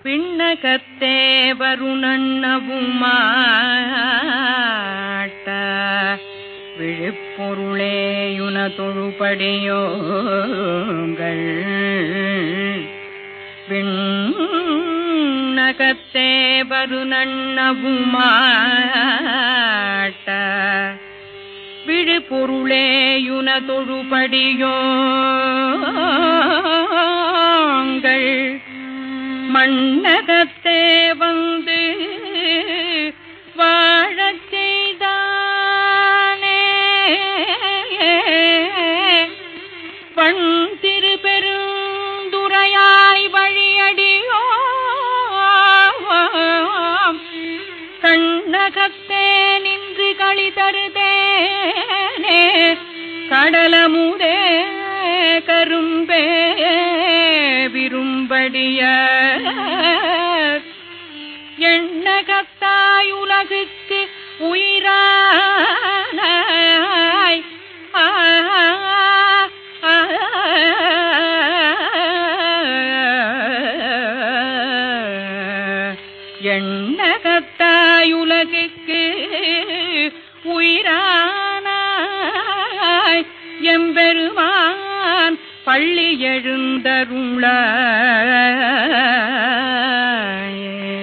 பின்னகத்தே வருணன்னவுமாட்ட விழுப்பொருளேயுன தொழுபடியோங்கள் பின்னகத்தே வருணன்னவுமாட்ட விழுப்பொருளேயுன தொழுபடியோ மண்ணகத்தே வந்து வாழச் செய்தானே. பண் திருப்பெருந்துரையாய் வழியடியோ கண்ணகத்தே நின்று களி தருதேனே. கடலமுதே கரும்பே அடிய எண்ணகத்தாய் உலகுக்கு உயிரானாய் எம்பெருமான் பள்ளி எழுந்தருள